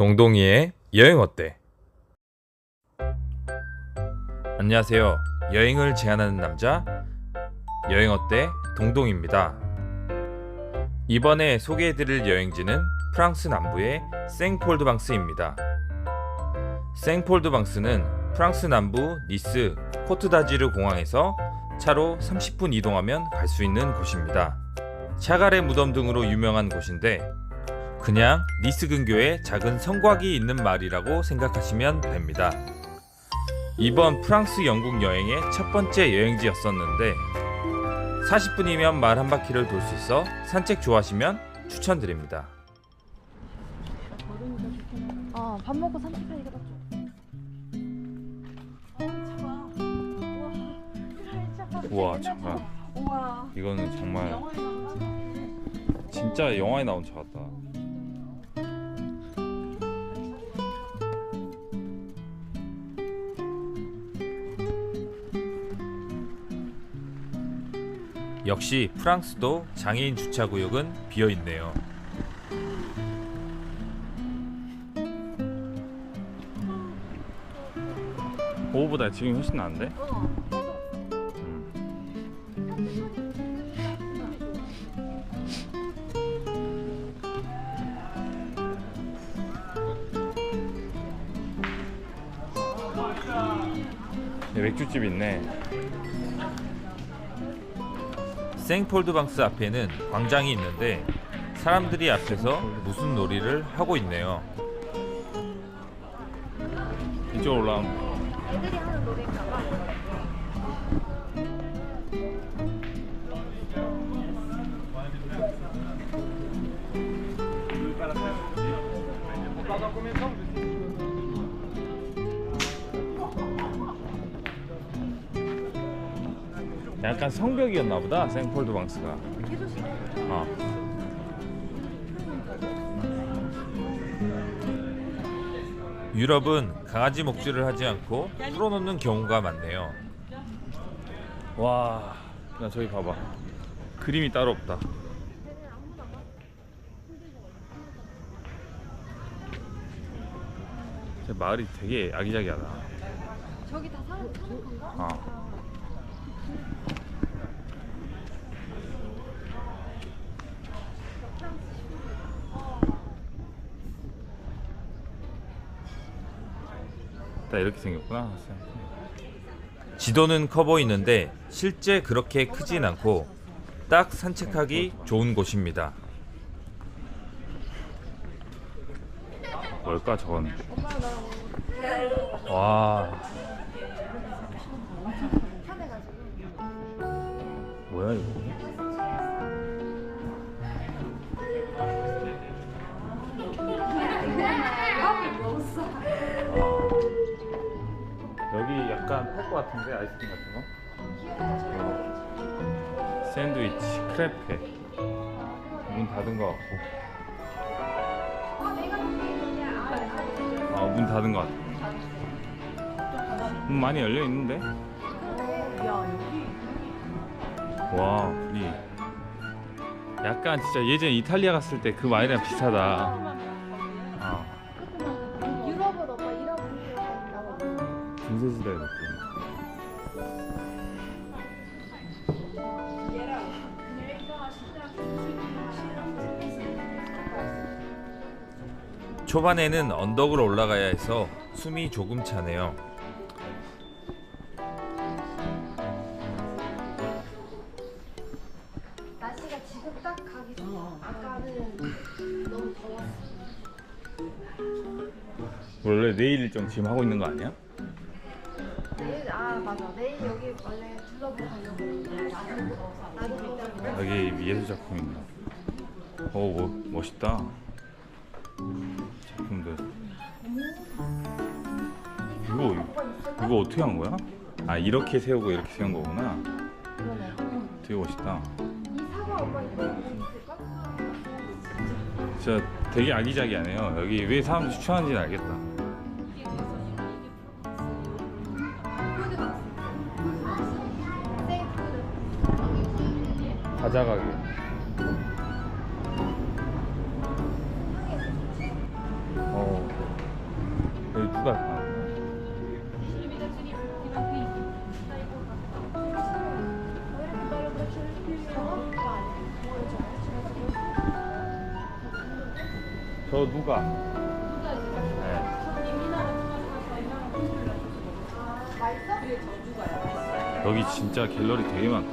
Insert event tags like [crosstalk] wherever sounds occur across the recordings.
동동이의 여행 어때? 안녕하세요. 여행을 제안하는 남자 여행 어때 동동입니다. 이번에 소개해드릴 여행지는 프랑스 남부의 생폴드방스입니다. 생폴드방스는 프랑스 남부 니스 코트다지르 공항에서 차로 30분 이동하면 갈 수 있는 곳입니다. 샤갈의 무덤 등으로 유명한 곳인데 그냥 니스 근교에 작은 성곽이 있는 마을이라고 생각하시면 됩니다. 이번 프랑스 영국 여행의 첫 번째 여행지였었는데 40분이면 마을 한 바퀴를 돌 수 있어 산책 좋아하시면 추천드립니다. 어, 밥 먹고 산책하니까 딱 좋아. 우와 잠깐 우와. 이거는 정말? 진짜 영화에 나온 차 같다. 역시 프랑스도 장애인 주차 구역은 비어 있네요. 오보다 지금 훨씬 나은데? 어. 네, 맥주집 있네. 생폴드방스 앞에는 광장이 있는데 사람들이 앞에서 무슨 놀이를 하고 있네요. 이쪽 올라오면 애들이 하는 노래인가 봐. 약간 성벽이었나 보다 생폴드 방스가. 개조식. 어. 유럽은 강아지 목줄을 하지 않고 풀어놓는 경우가 많네요. 와, 나 저기 봐봐. 그림이 따로 없다. 저 마을이 되게 아기자기하다. 저기 다 사는 사는 건가? 어. 딱 이렇게 생겼구나. 지도는 커 보이는데 실제 그렇게 크진 않고 딱 산책하기 좋은 곳입니다. 뭘까 저건? 와. 뭐야 이거? 약간 팔 것 같은데 아이스크림 같은 거? 샌드위치, 크레페. 문 닫은 것 같고. 아문 닫은 것 같아. 문 많이 열려 있는데? 와 우리 약간 진짜 예전 이탈리아 갔을 때그 마을이랑 비슷하다. 아. 유럽은 오빠 이런 분위기가 나와. 중세시대 느 초반에는 언덕으로 올라가야 해서 숨이 조금 차네요. 날씨가 지금 딱 가기 좋아. 아까는 너무 더웠어. 원래 내일 일정 지금 하고 있는 거 아니야? 내일 아 맞아. 내일 여기 원래 둘러보고 가려고 했는데 나도 더워서. 여기 예술 작품인가? 오 뭐, 멋있다. 작품들. 이거 이거 어떻게 한 거야? 아 이렇게 세우고 이렇게 세운 거구나. 되게 멋있다. 진짜 되게 아기자기하네요. 여기 왜 사람들이 추천하는지는 알겠다. 과자 가게. 진짜 갤러리 되게 많다.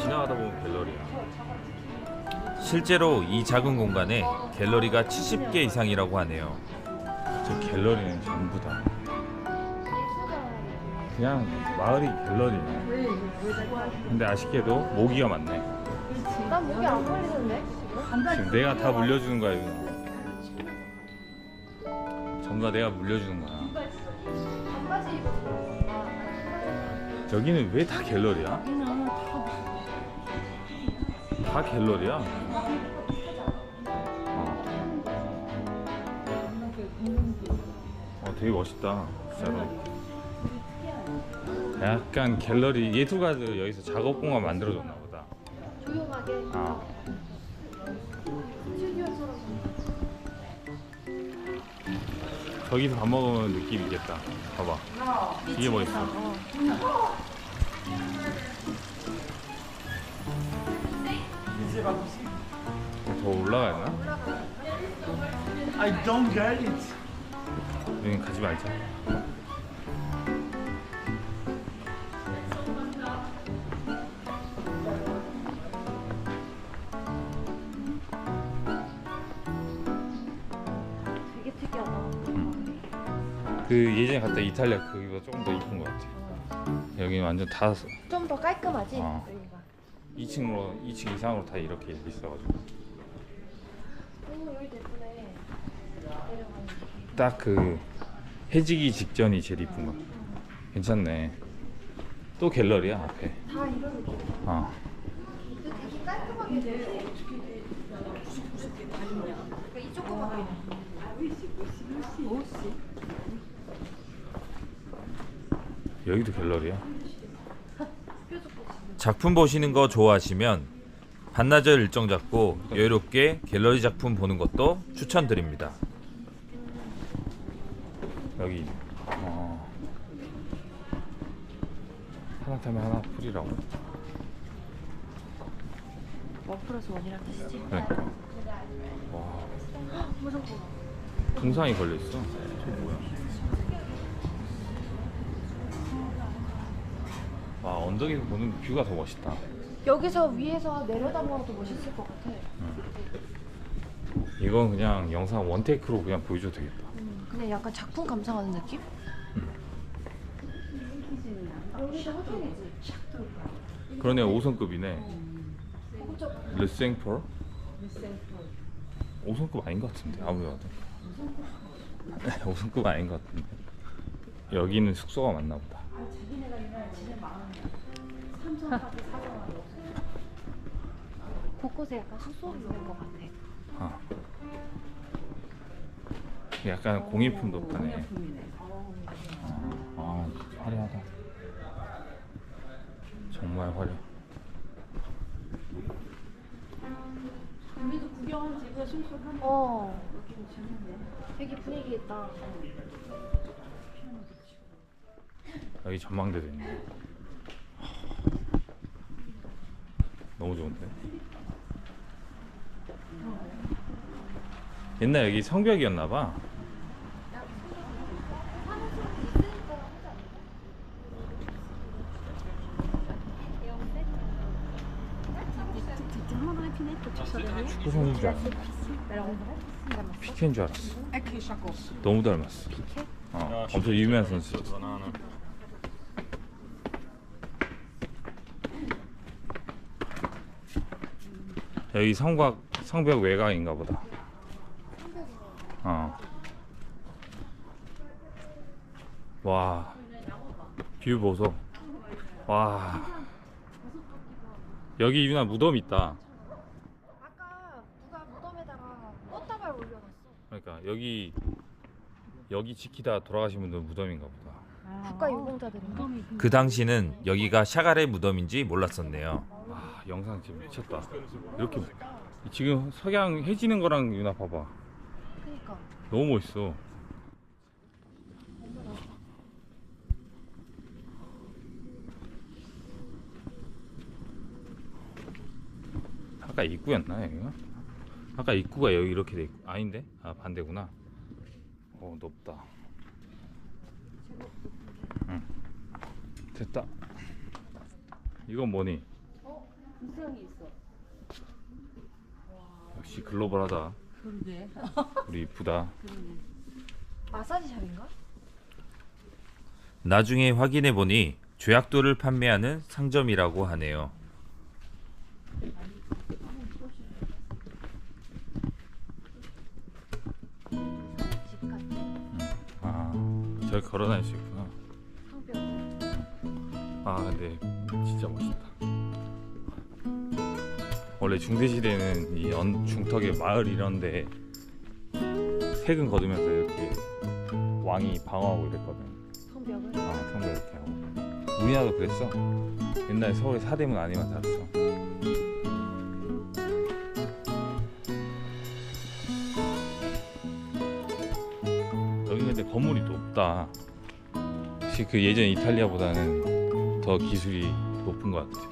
지나가다 보면 갤러리야. 실제로 이 작은 공간에 갤러리가 70개 이상이라고 하네요. 저 갤러리는 전부 다 그냥 마을이 갤러리네. 근데 아쉽게도 모기가 많네. 난 목이 안 걸리는데? 지금 내가 다 물려주는 거야 이거. 전부 다 내가 물려주는 거야. 여기는 왜 다 갤러리야? 다 갤러리야? 어. 어, 되게 멋있다, 진짜로. 약간 갤러리 예술가들 여기서 작업 공간 만들어줬나 보다. 조용하게 아. 저기서 밥 먹으면 느낌 있겠다. 봐봐. 이게 멋있어. 더 올라가야 되나? I don't get it. 여기 가지 말자. 되게 특이하다. 그 예전에 갔다 이탈리아 그거보다 조금 더 이쁜 것 같아. 여기 완전 다 좀 더 깔끔하지? 어. 여기가. 2층으로 2층 이상으로 다 이렇게 있어가지고 오 여기 예쁘네. 내려가는 게. 딱그 해지기 직전이 제일 이쁜 거. 괜찮네. 또 갤러리야 앞에. 다 이런 느낌. 어. 되게 깔끔하게. 여기도 갤러리야. 작품 보시는 거 좋아하시면 반나절 일정 잡고 여유롭게 갤러리 작품 보는 것도 추천드립니다. 여기 어, 하나 타면 하나 풀이라고. 원 플러스 원이란 뜻이지? 그러니까. 와. 동상이 걸려 있어. 저 뭐야? 언덕에서 보는 뷰가 더 멋있다. 여기서 위에서 내려다보아도 멋있을 것 같아. 이건 그냥 영상 원테이크로 그냥 보여줘도 되겠다. 음, 그냥 약간 작품 감상하는 느낌? 호텔이지? 그러네 5성급이네. 고급적 르생폴? 5성급 아닌 것 같은데 아무래도 5성급 [laughs] 아닌 것 같은데 여기는 숙소가 맞나 보다 곳곳에 약간 숙소가 있는 것 같아. 아. 약간 공예품도 파네. 아, 아 화려하다. 정말 화려. 어. 되게 분위기 있다. 여기 전망대도 있네 너무 좋은데. 옛날 여기 성벽이었나 봐. 축구 선수인 줄 알았어. 피케인 줄 알았어. 너무 닮았어. 어, 엄청 유명한 선수 여기 성곽 성벽 외곽인가 보다. 어. 와. 뷰 보소. 와. 여기 유나 무덤 있다. 아까 누가 무덤에다가 꽃다발 올려놨어. 그러니까 여기 여기 지키다 돌아가신 분들 무덤인가 보다. 국가 유공자들인가? 그 당시는 여기가 샤갈의 무덤인지 몰랐었네요. 영상 지금 미쳤다. 이렇게 지금 석양 해지는 거랑 유나 봐봐. 그니까. 너무 멋있어. 아까 입구였나 여기가? 아까 입구가 여기 이렇게 돼 있고. 아닌데? 아 반대구나. 어 높다. 응. 됐다. 이건 뭐니? 이상이 있어. 역시 글로벌하다. 그런데 우리 이쁘다. 마사지 샵인가? 나중에 확인해 보니 조약돌을 판매하는 상점이라고 하네요. 집 같아. 아, 저기 걸어 다닐 수 있구나. 성벽. 아, 근데 진짜 멋있다. 원래 중세 시대는 이 언, 중턱의 마을 이런데 세금 거두면서 이렇게 왕이 방어하고 이랬거든. 성벽을. 아, 성도 이렇게 하고. 우리나라도 그랬어. 옛날에 서울에 사대문 안에만 살았어. 여기 근데 건물이 높다. 혹시 그 예전 이탈리아보다는 더 기술이 높은 것 같아. 단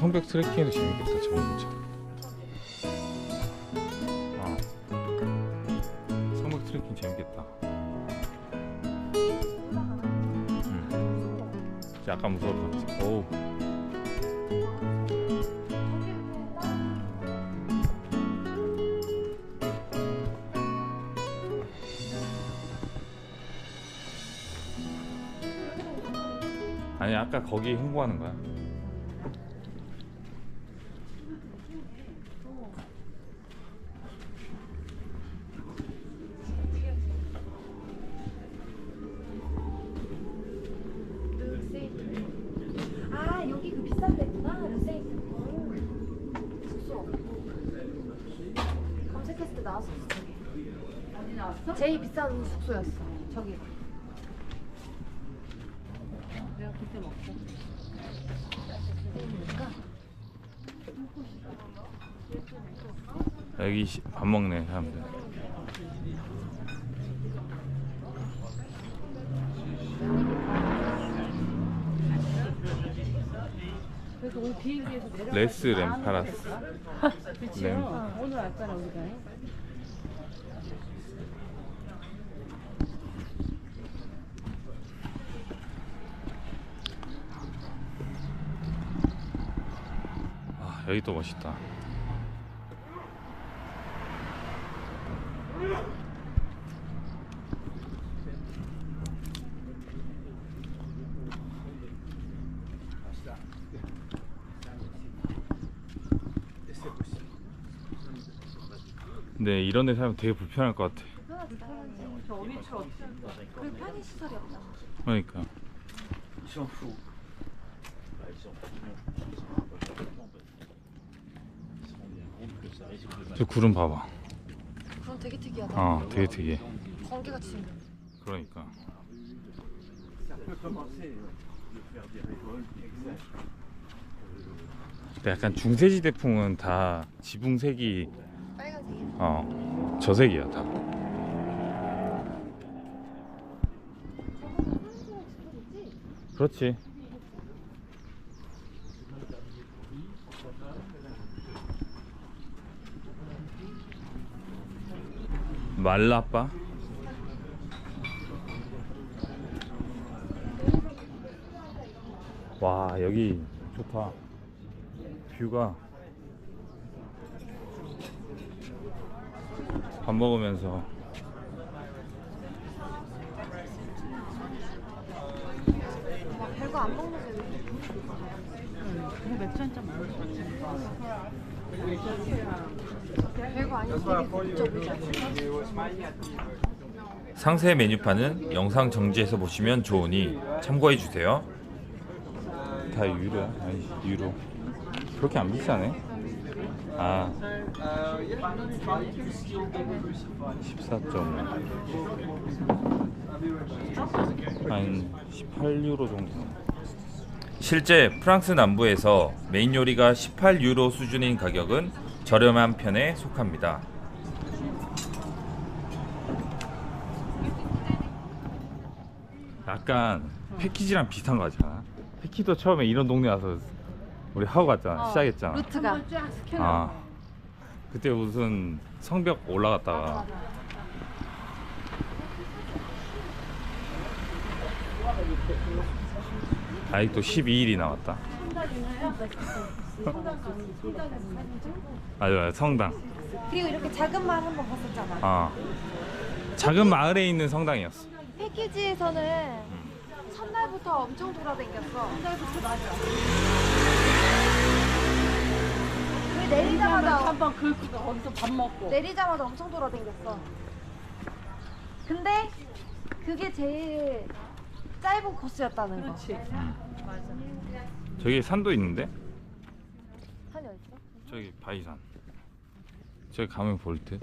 성벽 트레킹도 재밌겠다. 참. 아, 성벽 트레킹 재밌겠다. 음. 약간 무서울 것 같아. 오. 아니 아까 거기 홍보하는 거야. 제일 비싼 숙소였어. 저기. 내가 그때. 그러니까 여기 시- 밥 먹네 사람들. 그래서 오늘 비행기에서 내려. 레스 램파라스. 램. [laughs] 오늘 왔잖아 우리가. 아 여기 또 멋있다. 근데 이런 데 살면 되게 불편할 것 같아. 그리고 편의 시설이. 그러니까. 저 구름 봐봐. 그럼 되게 특이하다. 어, 되게 특이해. 번개같이 생겼. 그러니까. 근데 약간 중세시대풍은 다 지붕색이 빨간색이야. 어 저색이야 다. 그렇지. 말라빠? 와 여기 좋다. 뷰가 밥 먹으면서 막 별거 안 먹는데 왜 맥주 한잔 먹을 수 있지. 상세 메뉴판은 영상 정지해서 보시면 좋으니 참고해 주세요. 다 유로야? 아니 유로. 그렇게 안 비싸네. 아. 14점. 한 18유로 정도. 실제 프랑스 남부에서 메인 요리가 18유로 수준인 가격은 저렴한 편에 속합니다. 약간 패키지랑 비슷한 거 같잖아. 패키도 처음에 이런 동네 와서 우리 하고 갔잖아. 어, 시작했잖아. 루트가 쫙 스캔. 아 그때 무슨 성벽 올라갔다가 아직도 12일이 나왔다. 맞아 맞아 성당. 그리고 이렇게 작은 마을 한번 갔었잖아. 아 작은 마을에 있는 성당이었어. 패키지에서는 첫날부터 엄청 돌아다녔어. 첫날부터 맞아. 우리 내리자마자 한번 그 거기서 밥 먹고. 내리자마자 엄청 돌아다녔어. 근데 그게 제일 짧은 코스였다는 거. 그렇지. 맞아. 저기 산도 있는데? 저기 바위산. 저기 가면 볼 듯.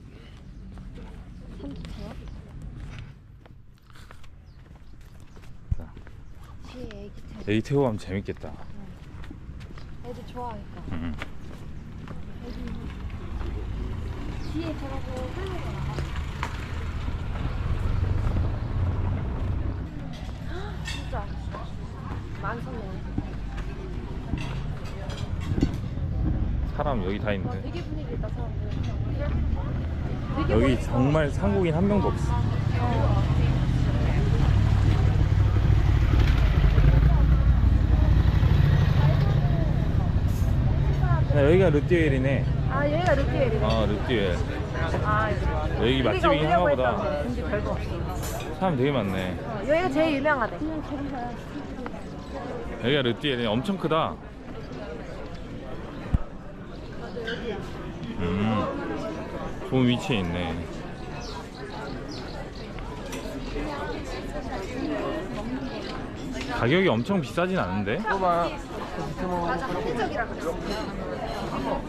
산도처럼? 자, 뒤에 애기 태 애기 태우고 가면 재밌겠다. 애들 좋아하니까. 응. 뒤에 저러고 끌고 가. 진짜 만성이 사람 여기 다와 있는데. 되게 분위기 있다 사람들. 되게 여기 멋있어. 정말 한국인 한 명도 없어. 어. 야, 여기가 르띠엘이네. 아 여기가 루티엘이네. 아 르띠엘. 아, 여기 우리가 맛집이긴 한가 오려고. 근데 별거 없어. 사람 되게 많네. 어, 여기가 제일 유명하대. 여기가 르띠엘이 엄청 크다. 음, 좋은 위치에 있네. 가격이 엄청 비싸진 않은데?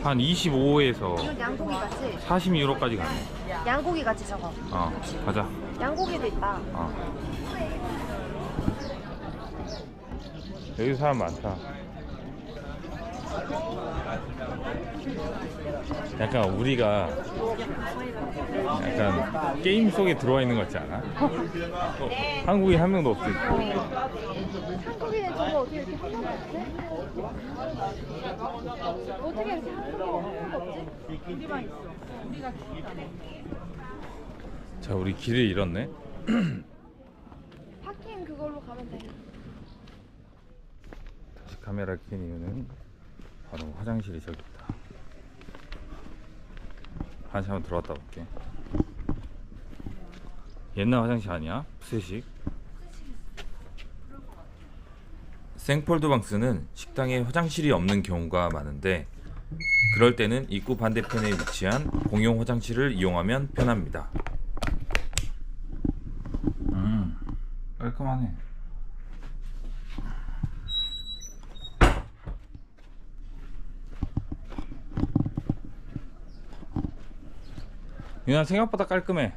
한 25에서 이건 양고기 같이. 40유로까지 가네. 양고기 같이 저거. 어, 가자. 양고기도 있다. 어. 여기 사람 많다. 약간 우리가 약간 게임 속에 들어와 있는 것 같지 않아? 어, 한국인 한 명도 없을 때. 한국인은 저거 어떻게 이렇게 한 명도 없지? 어떻게 이렇게 한 명도 없지? 우리만 있어. 우리가 기다. 자, 우리 길을 잃었네. 파킹 그걸로 가면 돼. 다시 카메라 켠 이유는 바로 화장실이 저기 있다. 다시 한번 들어갔다 올게. 옛날 화장실 아니야? 푸세식. 생폴드방스는 식당에 화장실이 없는 경우가 많은데 그럴 때는 입구 반대편에 위치한 공용 화장실을 이용하면 편합니다. 음, 깔끔하네. 유나 생각보다 깔끔해.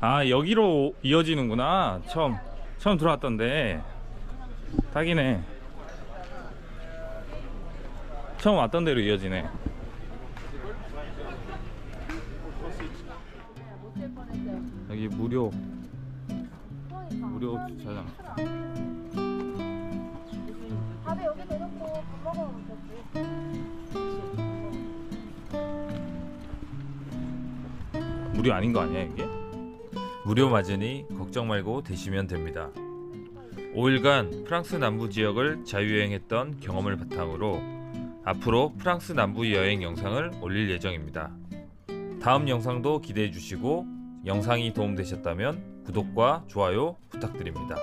아 여기로 이어지는구나. 처음 처음 들어왔던데. 딱이네. 처음 왔던 대로 이어지네. 여기 무료. 무료 주차장. 밥에 여기 내놓고 밥 먹으 무료 아닌 거 아니야 이게? 무료 맞으니 걱정 말고 드시면 됩니다. 5일간 프랑스 남부 지역을 자유여행했던 경험을 바탕으로 앞으로 프랑스 남부 여행 영상을 올릴 예정입니다. 다음 영상도 기대해 주시고 영상이 도움되셨다면 구독과 좋아요 부탁드립니다.